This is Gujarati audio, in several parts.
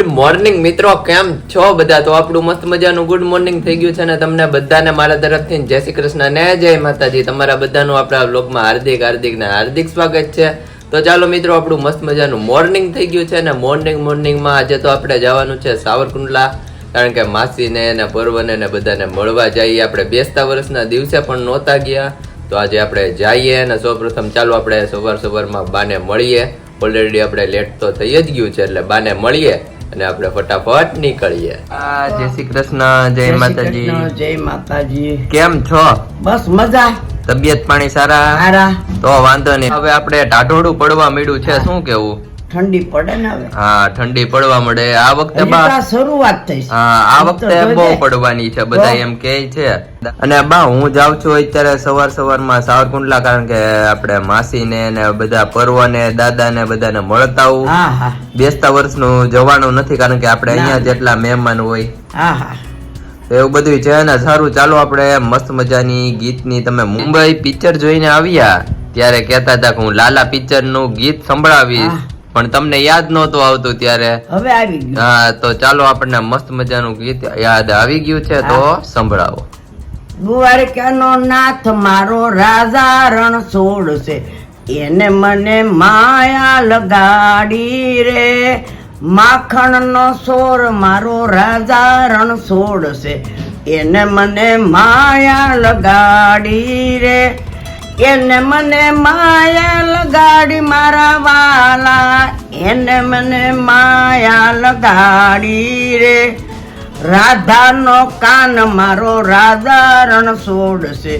ગુડ મોર્નિંગ મિત્રો. કેમ છો બધા? તો આપણું મસ્ત મજાનું ગુડ મોર્નિંગ થઈ ગયું છે ને તમને બધાને મારા તરફથી જય શ્રી કૃષ્ણ ને જય માતાજી. તમારા બધાનું આપણા બ્લોગમાં હાર્દિક હાર્દિક ને હાર્દિક સ્વાગત છે. તો ચાલો મિત્રો, આપણું મસ્ત મજાનું મોર્નિંગ થઈ ગયું છે ને મોર્નિંગ મોર્નિંગમાં આજે તો આપણે જવાનું છે સાવરકુંડલા, કારણ કે માસીને ને પર્વને ને બધાને મળવા જઈએ. આપણે બેસતા વર્ષના દિવસે પણ નહોતા ગયા, તો આજે આપણે જઈએ અને સૌપ્રથમ ચાલો આપણે સવાર સવારમાં બાને મળીએ. ઓલરેડી આપણે લેટ તો થઈ જ ગયું છે, એટલે બાને મળીએ. અને આપણે ફટાફટ નીકળીએ. આ જય શ્રી કૃષ્ણ જય માતાજી. જય જય માતાજી. કેમ છો? બસ મજા. તબિયત પાણી સારા? સારા. તો વાંધો નહીં. હવે આપણે ટાઢોડું પડવા મળ્યું છે. શું કેવું? ઠંડી પડે ને હવે. હા ઠંડી પડવા મળે. આ વખતે બા શરૂઆત થઈ છે. હા આ વખતે બહુ પડવાની છે બધા એમ કે છે. અને બા હું જાઉં છું અત્યારે સવાર સવારમાં સાવરકુંડલા કારણ કે આપણે માસીને ને બધા પર્વને દાદાને બધાને મળતા હા બેસતા વર્ષનું જવાનું નથી કારણ કે આપણે. અહીંયા જેટલા મહેમાન હોય. હા હા. એવું બધું છે ને સારું. ચાલો આપણે મસ્ત મજાની ગીતની તમે મુંબઈ પિક્ચર જોઈને આવ્યા. ત્યારે કહેતા હતા કે હું લાલા પિક્ચરનું ગીત સંભળાવીશ. પણ તમને યાદ નહોતું આવતું ત્યારે? હવે આવી ગયું. હા તો ચાલો આપણને મસ્ત મજાનું ગીત યાદ આવી ગયું છે તો સંભળાવો. દ્વારકાનો નાથ મારો રાજા રણ છોડશે? એને મને માયા લગાડી રે. માખણનો સોર મારો રાજા રણ છોડશે? એને મને માયા લગાડી રે. એને મને માયા લગાડી મારા વાલા. એને મને માયા લગાડી રે. રાધાનો કાન મારો રાધા રણ છોડશે.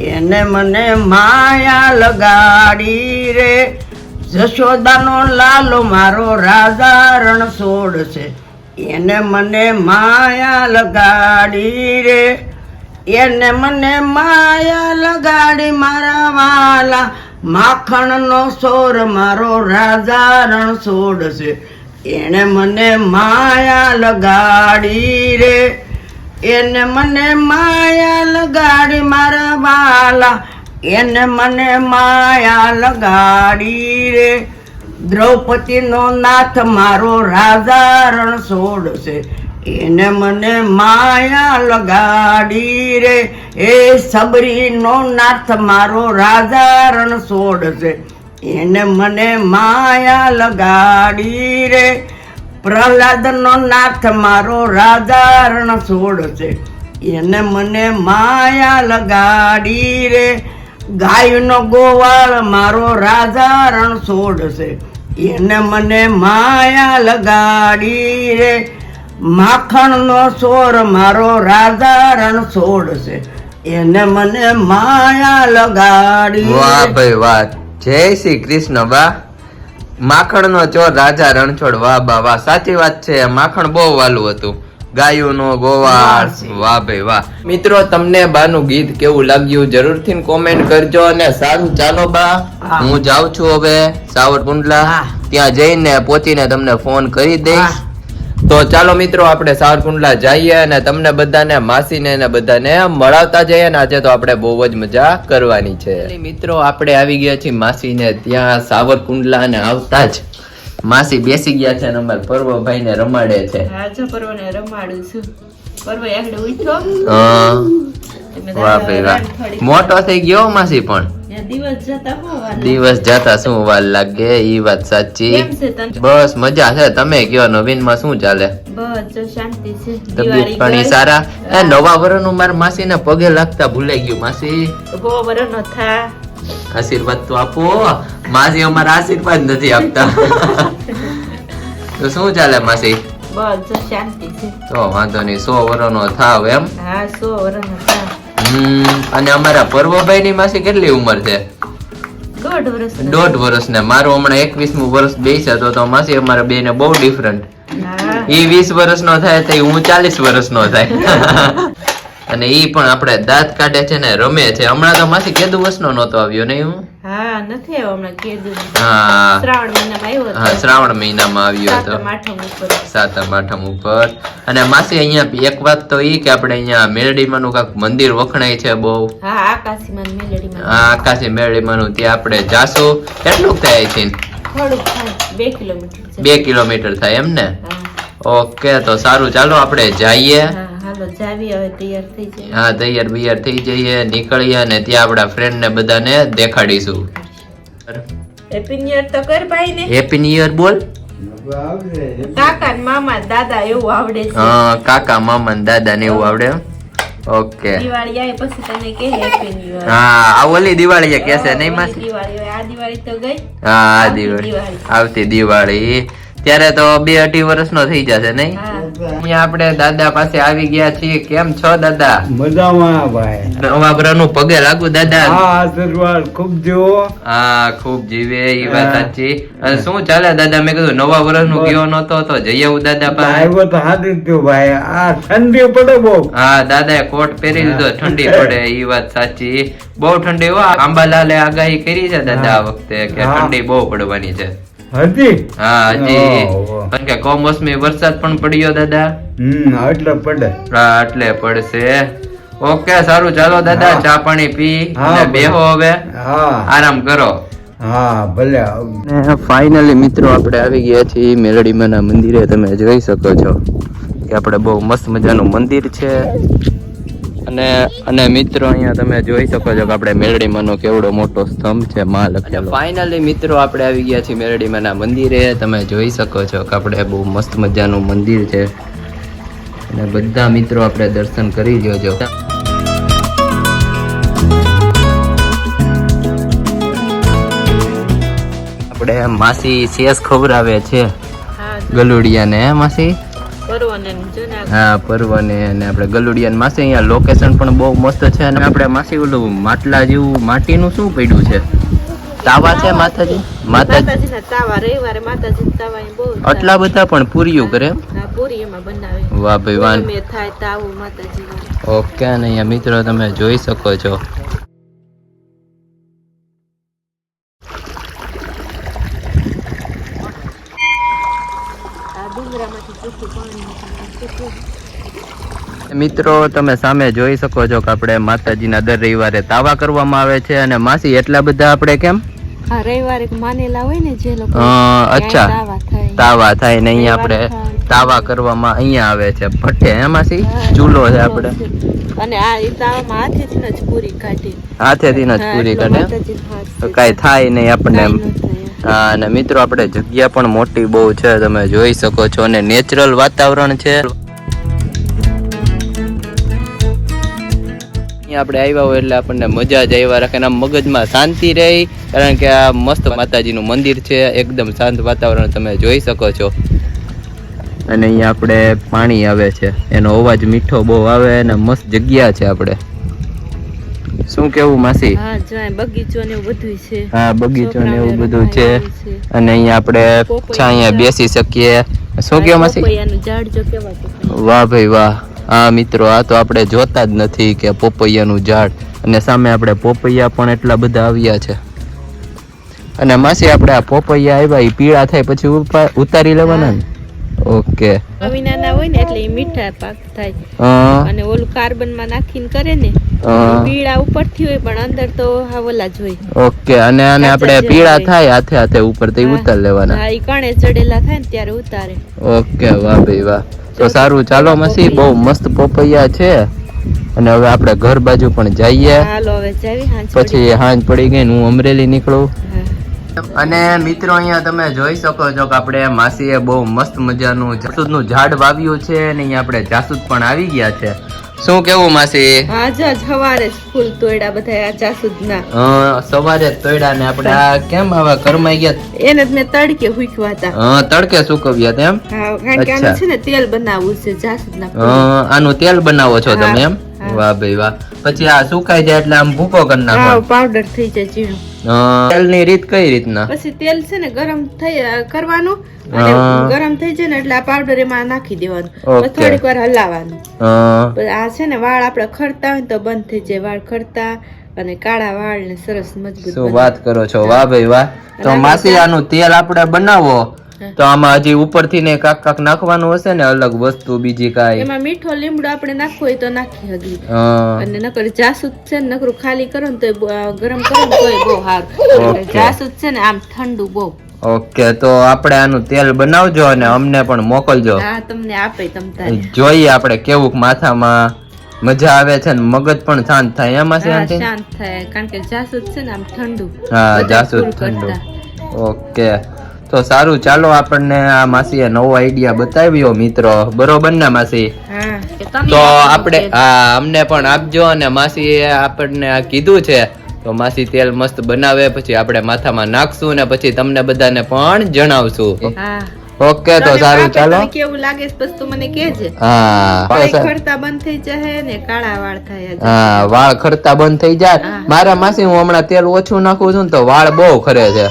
એને મને માયા લગાડી રે. જશોદાનો લાલો મારો રાધા રણ છોડશે. એને મને માયા લગાડી રે. એને મને માયા લગાડી મારા વાલા. માખણનો સોર મારો રાજા રણ છોડશે. એને મને માયા લગાડી રે. એને મને માયા લગાડી મારા વાલા. એને મને માયા લગાડી રે. દ્રૌપદીનો નાથ મારો રાજા રણ છોડશે. એને મને માયા લગાડી રે. એ સબરીનો નાથ મારો રાજા રણ છોડશે એને મને માયા લગાડી રે. પ્રહલાદનો નાથ મારો રાજા રણ છોડશે એને મને માયા લગાડી રે. ગાયનો ગોવાળ મારો રાજા રણ છોડશે એને મને માયા લગાડી રે. માખણનો સોર મારો રાધા રણ છોડશે. એને મને માયા લગાડી. વાહ ભાઈ વાહ. જય શ્રી કૃષ્ણ બા. માખણનો ચોર રાજા રણછોડ. વાહ બા વાહ. સાચી વાત છે. માખણ બહુ વાલું હતું. ગાયું નો ગોવાળ. વાહ ભાઈ વાહ. મિત્રો તમને બાનું ગીત કેવું લાગ્યું જરૂરથી કોમેન્ટ કરજો અને સારું ચાલો બા. હું. જાઉં છું હવે સાવરકુંડલા. ત્યાં જઈને પહોંચીને તમને ફોન કરી દઈશ. તો ચાલો મિત્રો આપણે સાવરકુંડલા જઈએ અને તમને બધાને માસીને ને બધાને મળાવતા જઈએ ને આજે તો આપણે બહુ જ મજા કરવાની છે. મિત્રો આપણે આવી ગયા છીએ માસીને ત્યાં સાવરકુંડલા ને આવતા જ. માસી બેસી ગયા છે અને અમારા પર્વભાઈ ને રમાડે છે. પર્વને રમાડું છું. પર્વ આગળ ઉઠ્યો. મોટો થઈ ગયો માસી પણ. દિવસ જતા શું વાર લાગે? ઈ વાત સાચી? બસ મજા છે. તમે કયો? નવીનમાં શું ચાલે? તબિયત પાણી સારા? એ. નવા વર્ષનું મારા માસીને પગે લાગતા ભૂલાઈ ગયું માસી. આશીર્વાદ તો આપો. માસી અમારા આશીર્વાદ નથી આપતા. તો શું ચાલે માસી? બસ શાંતિ છે. તો વાંધો નહીં. સો વર્ષનો થાવ એમ? હા સો હમ અને અમારા પર્વભાઈ ની માસી કેટલી ઉંમર છે? દોઢ વર્ષ દોઢ વર્ષ ને મારું હમણાં એકવીસમું વર્ષ બેસે તો તો માસી અમારા બે ને બહુ ડિફરન્ટ એ ઈ વીસ વર્ષનો થાય તો હું ચાલીસ વર્ષનો થાય. અને એ પણ આપણે દાંત કાઢે છે ને રમે છે. હમણાં તો માસી કેદુ વર્ષનો નહોતો આવ્યો નહીં હું? હા નથી આવ્યો હમણાં કીધું હા. શ્રાવણ મહિનામાં આવ્યો હા હતો શ્રાવણ મહિનામાં આવ્યો હતો. સાતમ આઠમ ઉપર. સાતમ આઠમ ઉપર. અને માસી અહીંયા એક વાત તો એ કે આપણે અહીંયા મેરડીમાંનું કાંક મંદિર વખણાય છે બહુ. હા આકાશીમાં ને મેલડીમાં આકાશી મેરડીમાંનું ત્યાં આપણે જાશું. કેટલું થાય છે? થોડુંક થાય બે કિલોમીટર બે કિલોમીટર થાય એમ ને? ઓકે તો સારું. ચાલો આપણે જઈએ. હા જાવી હવે તૈયાર થઈ જાય હા તૈયાર બૈયાર થઈ જઈએ નીકળીએ અને ત્યાં આપણા ફ્રેન્ડ ને બધાને દેખાડીશું. હેપી ન્યુ યર તો કર ભાઈ ને. હેપી ન્યુ યર બોલ. કાકા ને મામા દાદા એવું આવડે છે. હા કાકા મામા ને દાદા ને એવું આવડે? ઓકે. દિવાળી આવે પછી તને કે હેપી ન્યુ યર હા આ ઓલી દિવાળી કહેશે નહીં માસી? દિવાળી આ દિવાળી તો ગઈ. હા આ દિવાળી. આવતી દિવાળી. ત્યારે તો બે અઢી વર્ષનો થઈ જશે નહીં? અહીંયા આપણે દાદા પાસે આવી ગયા છીએ. કેમ છો દાદા? મજામાં ભાઈ. નવા બ્રહનું પગે લાગુ દાદા? આશીર્વાદ ખૂબ જીવો. હા ખૂબ જીવે એ વાત સાચી. અને શું ચાલે દાદા? મેં કીધું નવા વર્ષનું ગયો નતો તો જઈ આવું દાદા પાસે. આવ્યો તો હાથી થયો ભાઈ. આ ઠંડી પડે બહુ. હા દાદાએ કોટ પહેરી લીધો ઠંડી પડે એ વાત સાચી. બહુ ઠંડી હો આંબાલાલે આગાહી કરી છે દાદા આ વખતે કે ઠંડી બહુ પડવાની છે. હતી હા હજી. કારણ કે કમોસમી વરસાદ પણ પડ્યો દાદા. હમ એટલે પડે. હા એટલે પડશે. ઓકે સારું. ચાલો દાદા ચા પાણી પી અને બેહો હવે. આરામ કરો. હા ભલે. ફાઇનલી મિત્રો આપણે આવી ગયા છીએ મેલડીમાના મંદિરે. તમે જોઈ શકો છો કે આપણે બહુ મસ્ત મજાનું મંદિર છે. અને અને મિત્રો અહીંયા તમે જોઈ શકો છો કે આપણે મેલડીમાનો કેવડો મોટો સ્તંભ છે માં લખેલો. ફાઇનલી મિત્રો આપણે આવી ગયા છીએ મેલડીમાના મંદિરે. તમે જોઈ શકો છો કે આપણે બહુ મસ્ત મજાનું મંદિર છે. અને બધા મિત્રો આપણે દર્શન કરી જોજો આપણે માસી શેષ ખવડાવે છે. હા ગલુડિયાને હે માસી? હા પરવાને અને આપણે ગલુડિયા માસી અહીંયા લોકેશન પણ બહુ મસ્ત છે અને આપણે માસી ઓલું માટલા જેવું માટીનું શું પડ્યું છે? તાવા છે માતાજી? માતાજી તાવા રવિવારે માતાજી તાવા બહુ આટલા બધા પણ પૂર્યું કરે બનાવે. વાહ ભાઈ વાહ. થાય ઓકે અને અહીંયા મિત્રો તમે જોઈ શકો છો. મિત્રો તમે સામે જોઈ શકો છો કે આપણે માતાજીના દર રવિવારે તાવા કરવામાં આવે છે અને માસી એટલા બધા આપણે કેમ? રવિવારે માનેલા હોય ને જે લોકો અચ્છા. તાવા થાય. ને અહીંયા આપણે તાવા કરવામાં અહીંયા આવે છે. ભઠ્ઠે હે માસી? ચૂલો છે આપણે. અને આ તાવામાં હાથેથી જ પૂરી કાઢી. હાથેથી જ પૂરી કાઢે તો કાઈ થાય નહીં આપણને અને મિત્રો, આપણે જગ્યા પણ મોટી બહુ છે, તમે જોઈ શકો છો, અને નેચરલ વાતાવરણ છે. આપણે આવ્યા હોય એટલે આપણને મજા જ આવ્યા રાખે આમ મગજમાં શાંતિ રહી, કારણ કે આ મસ્ત માતાજીનું મંદિર છે, એકદમ શાંત વાતાવરણ તમે જોઈ શકો છો. અને અહીંયા આપણે પાણી આવે છે, એનો અવાજ મીઠો બહુ આવે, અને મસ્ત જગ્યા છે આપણે. શું કેવું માસી? હા બગીચો ને એવું બધું છે. હા બગીચો ને એવું બધું છે. રમાય એવું છે. અને અહીંયા આપણે છાયા બેસી શકીએ. શું કેવું માસી? વાહ ભાઈ વાહ. હા મિત્રો આ તો આપણે જોતા જ નથી કે પોપૈયાનું ઝાડ. અને સામે આપણે પોપૈયા પણ એટલા બધા આવ્યા છે. અને માસી આપણે આ પોપૈયા આવ્યા એ પીળા થાય પછી ઉતારી લેવાના ને? ઓકે. આવી નાના હોય ને એટલે મીઠા પાક થાય. અને ઓલું કાર્બનમાં નાખીને કરે ને પીળા ઉપરથી હોય પણ અંદર તો હાવલા જ હોય. ઓકે અને અને આપણે પીળા થાય હાથે હાથે ઉપરથી ઉતાર લેવાના. હા ઈ કણે ચડેલા થાય ને ત્યારે ઉતારે. ઓકે વાહ ભાઈ વાહ. તો સારું ચાલો મસી બહુ મસ્ત પોપૈયા છે. અને હવે આપણે ઘર બાજુ પણ જઈએ. હાલો હવે જાવી પછી હાંજ પડી ગઈ હું અમરેલી નીકળું. અને મિત્રો અહીંયા તમે જોઈ શકો છો કે આપણે માસીએ બહુ મસ્ત મજાનું જાસૂદનું ઝાડ વાવ્યું છે અને અહીંયા આપણે જાસૂદ પણ આવી ગયા છે. શું કેવું માસી? આજ જ સવારે જ ફૂલ તોડ્યા બધા આ જાસૂદના સવારે તોડ્યા ને આપણે આ કેમ આવા કરમાઈ ગયા? એને જ મેં તડકે હુકવા હતા. તડકે સુકવ્યા તેમ હા કારણ કે આનું છે ને તેલ બનાવવું છે જાસૂદના અ, આનું તેલ બનાવો છો તમે એમ? વાહ ભાઈ વાહ. પછી આ સુકાઈ જાય એટલે આમ ભૂકો કરી નાખો પાવડર થઈ જાય ઝીણો. તેલની રીત કઈ રીતના? પછી તેલ છે ને ગરમ થઈ કરવાનું અને ગરમ થઈ જાય ને એટલે આ પાવડર એમાં નાખી દેવાનું. થોડીક વાર હલાવવાનું. આ છે ને વાળ આપણે ખરતા હોય તો બંધ થઈ જાય વાળ ખરતા અને કાળા વાળ ને સરસ મજબૂત શું વાત કરો છો? વાહ ભાઈ વાહ. તો માસી આનું તેલ આપણે બનાવો. તો આમાં હજી ઉપરથી ને કાક કાક નાખવાનું હશે ને અલગ વસ્તુ બીજી કાંઈ. એમાં મીઠો લીમડો આપણે નાખવો હોય તો નાખી હજી. અને નકર જાસૂદ છે ને નકરું ખાલી કરો ને તો ગરમ કરો ને તોય બહુ સારું જાસૂદ છે ને આમ ઠંડુ બહુ. ઓકે તો આપણે આનું તેલ બનાવજો અને અમને પણ મોકલજો. હા તમને આપે તમ જોઈએ આપણે કેવું માથામાં મજા આવે છે ને મગજ પણ શાંત થાય. એમાં હા શાંત? થાય. કારણ કે જાસૂદ છે ને આમ ઠંડુ. હા જાસૂદ ઠંડુ. ઓકે. તો સારું ચાલો આપણને આ માસીએ નવો આઈડિયા બતાવ્યો મિત્રો. બરોબર ને માસી? તો આપો આપણે હા અમને પણ આપજો અને માસીએ આપણને આ કીધું છે. તો માસી તેલ મસ્ત બનાવે પછી આપણે માથામાં નાખશું ને પછી તમને બધાને પણ જણાવશું. ઓકે તો સારું ચાલો. કેવું લાગે તું મને કેજે હા વાળ ખરતા બંધ થઈ જાય ને કાળા વાળ થાય હા વાળ ખરતા બંધ થઈ જાય મારા માસી હું હમણાં તેલ ઓછું નાખું છું ને તો વાળ બહુ ખરે છે.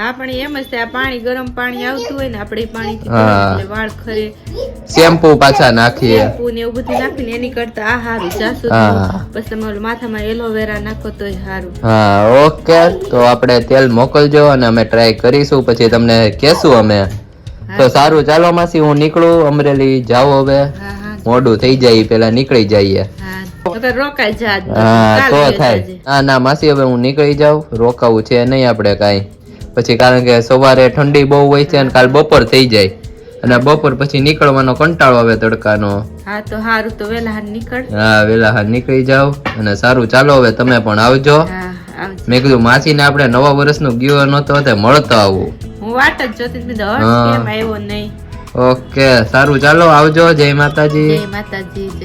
હા પણ એમ જ થાય આ પાણી ગરમ પાણી આવતું હોય ને આપણે પાણી હા. એટલે વાળ ખરે. શેમ્પુ પાછા નાખીએ. શેમ્પૂ ને એવું બધું નાખીને એની કરતા આ સારું જાસૂદ પછી તમે માથામાં એલોવેરા નાખો તોય સારું. હા ઓકે. તો આપણે તેલ મોકલજો અને અમે ટ્રાય કરીશું. પછી તમને કહેશું અમે. તો સારું ચાલો માસી હું નીકળું. અમરેલી જાઓ હવે. મોડું થઈ જાય પેલા નીકળી જઈએ. રોકાઈ જા તો. હા તો થાય. ના ના માસી હવે હું નીકળી જાઉં. રોકાવું છે નહીં આપણે કાંઈ. પછી કારણ કે સવારે ઠંડી બહુ હોય છે અને કાલ બપોર થઈ જાય. અને બપોર પછી નીકળવાનો કંટાળો આવે તડકાનો. હા તો સારું તો વેલા હાર નીકળ. હા વેલા હાર નીકળી જાવ અને સારું ચાલો હવે તમે પણ આવજો. મેં કીધું માસીને આપણે નવા વર્ષનું ગયો નહોતો તે મળતો આવું. હું વાટ જ જોતી હા. આવ્યો નહીં? ઓકે સારું ચાલો આવજો. જય માતાજી. જય માતાજી